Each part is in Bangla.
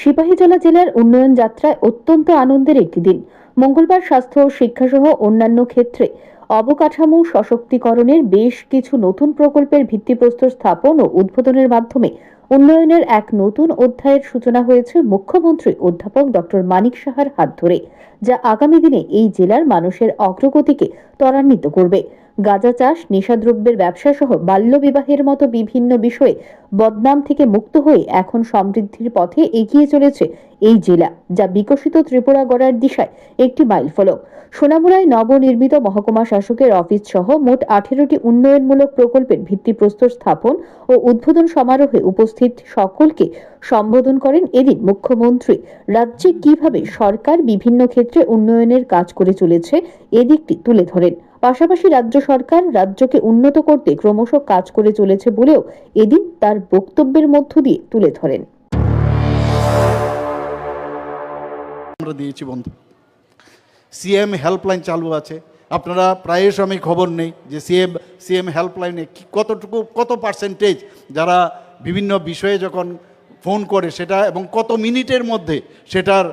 সিপাহীজলা জেলার উন্নয়ন যাত্রায় অত্যন্ত আনন্দের একটি দিন। মঙ্গলবার স্বাস্থ্য ও শিক্ষাসহ অন্যান্য ক্ষেত্রে অবকাঠামো সশক্তিকরণের বেশ কিছু নতুন প্রকল্পের ভিত্তিপ্রস্তর স্থাপন ও উদ্বোধনের মাধ্যমে উন্নয়নের এক নতুন অধ্যায়ের সূচনা হয়েছে মুখ্যমন্ত্রী অধ্যাপক ডক্টর মানিক সাহার হাত ধরে, যা আগামী দিনে এই জেলার মানুষের অগ্রগতিকে ত্বরান্বিত করবে। গাঁজা চাষ, নেশাদ্রব্যের ব্যবসা সহ বাল্যবিবাহের মতো বিভিন্ন বিষয়ে বদনাম থেকে মুক্ত হয়ে এখন সমৃদ্ধির পথে এগিয়ে চলেছে এই জেলা, যা বিকশিত ত্রিপুরা গড়ার দিশায় একটি মাইলফলক। সোনামুড়ায় নবনির্মিত মহকুমা শাসকের অফিস সহ মোট আঠেরোটি উন্নয়নমূলক প্রকল্পের ভিত্তিপ্রস্তর স্থাপন ও উদ্বোধন সমারোহে উপস্থিত সকলকে সম্বোধন করেন এদিন মুখ্যমন্ত্রী। রাজ্যে কীভাবে সরকার বিভিন্ন ক্ষেত্রে উন্নয়নের কাজ করে চলেছে এদিকটি তুলে ধরেন। পাশাপাশি রাজ্য সরকার রাজ্যকে উন্নত করতে ক্রমশ কাজ করে চলেছে বলেও এদিন তার বক্তব্যের মধ্য দিয়ে তুলে ধরেন। আমরা দিয়েছি বন্ধু। সিএম হেল্পলাইন চালু আছে। আপনারা প্রায়শ আমি খবর নেই যে সিএম সিএম হেল্পলাইনে কতটুকু, কত পার্সেন্টেজ যারা বিভিন্ন বিষয়ে যখন ফোন করে সেটা এবং কত মিনিটের মধ্যে সেটার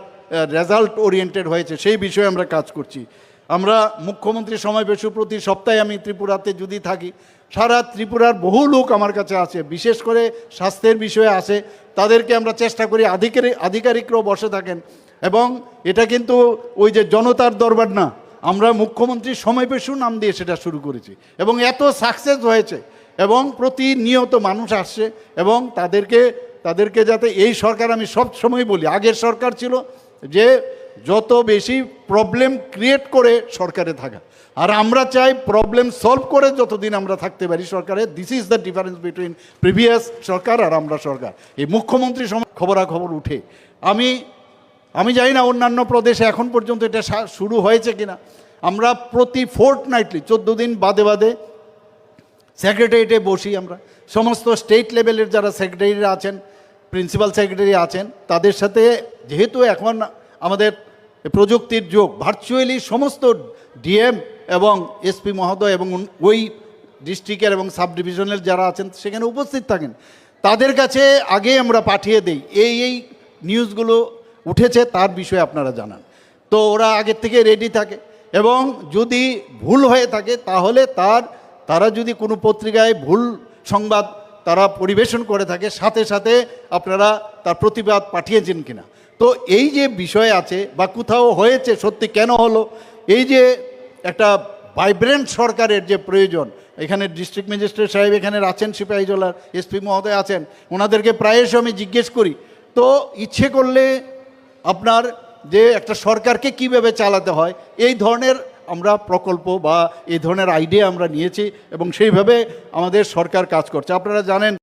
রেজাল্ট ওরিয়েন্টেড হয়েছে, সেই বিষয়ে আমরা কাজ করছি। আমরা মুখ্যমন্ত্রী সমাবেশ প্রতি সপ্তাহে আমি ত্রিপুরাতে যদি থাকি, সারা ত্রিপুরার বহু লোক আমার কাছে আছে, বিশেষ করে স্বাস্থ্যের বিষয়ে আসে তাদেরকে আমরা চেষ্টা করি আধিকারিক আধিকারিকরাও বসে থাকেন। এবং এটা কিন্তু ওই যে জনতার দরবার না, আমরা মুখ্যমন্ত্রী সমাবেশও নাম দিয়ে সেটা শুরু করেছি। এবং এত সাকসেস হয়েছে এবং প্রতিনিয়ত মানুষ আসছে এবং তাদেরকে তাদেরকে যাতে এই সরকার আমি সব সময় বলি, আগের সরকার ছিল যে যত বেশি প্রবলেম ক্রিয়েট করে সরকারে থাকা। আর আমরা চাই প্রবলেম সলভ করে যতদিন আমরা থাকতে পারি সরকারে। This is the difference between previous সরকার আর আমরা সরকার। এই মুখ্যমন্ত্রী খবরাখবর উঠে। আমি আমি জানি না অন্যান্য প্রদেশে এখন পর্যন্ত এটা শুরু হয়েছে কিনা। আমরা প্রতি ফোর্ট নাইটলি চোদ্দ দিন বাদে বাদে সেক্রেটারিয়েটে বসি আমরা। সমস্ত স্টেট লেভেলের যারা সেক্রেটারিরা আছেন প্রিন্সিপাল সেক্রেটারি আছেন, তাদের সাথে যেহেতু এখন আমাদের প্রযুক্তির যুগ ভার্চুয়ালি সমস্ত ডিএম এবং এসপি মহোদয় এবং ওই ডিস্ট্রিক্টের এবং সাব ডিভিশনাল যারা আছেন, সেখানে উপস্থিত থাকেন। তাদের কাছে আগে আমরা পাঠিয়ে দেই। এই এই নিউজগুলো উঠেছে, তার বিষয়ে আপনারা জানান। তো ওরা আগের থেকে রেডি থাকে এবং যদি ভুল হয়ে থাকে, তাহলে তার তারা যদি কোনো পত্রিকায় ভুল সংবাদ তারা পরিবেশন করে থাকে, সাথে সাথে আপনারা তার প্রতিবাদ পাঠিয়েছেন কিনা। তো এই যে বিষয় আছে বা কোথাও হয়েছে সত্যি কেন হলো, এই যে একটা ভাইব্রেন্ট সরকারের যে প্রয়োজন, এখানে ডিস্ট্রিক্ট ম্যাজিস্ট্রেট সাহেব এখানে আছেন সিপাহীজলার এসপি মহোদয় আছেন, ওনাদেরকে প্রায়শ আমি জিজ্ঞেস করি, তো ইচ্ছে করলে আপনার যে একটা সরকারকে কীভাবে চালাতে হয়, এই ধরনের আমরা প্রকল্প বা এই ধরনের আইডিয়া আমরা নিয়েছি এবং সেইভাবে আমাদের সরকার কাজ করছে। আপনারা জানেন